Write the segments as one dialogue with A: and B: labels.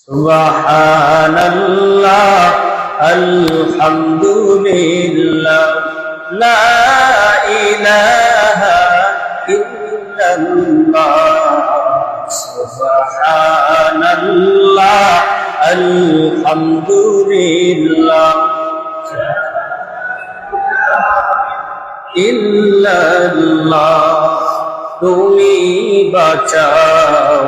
A: سبحان الله الحمد لله لا إله إلا الله سبحان الله الحمد لله ইল্লাল্লাহ তুমি বাঁচাও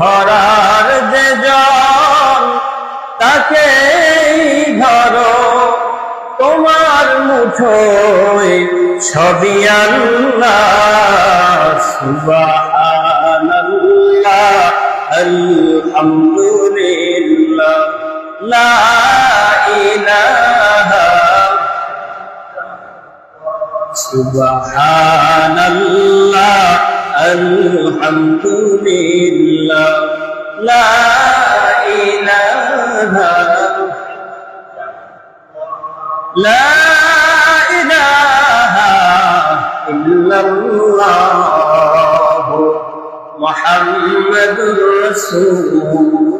A: ধরার যে জল তাকে ধরো। তোমার মুঠোয় ছবি আল্লাহ। আলহামদুলিল্লাহ লা الحمد لله لا إله لا إله إلا الله محمد رسول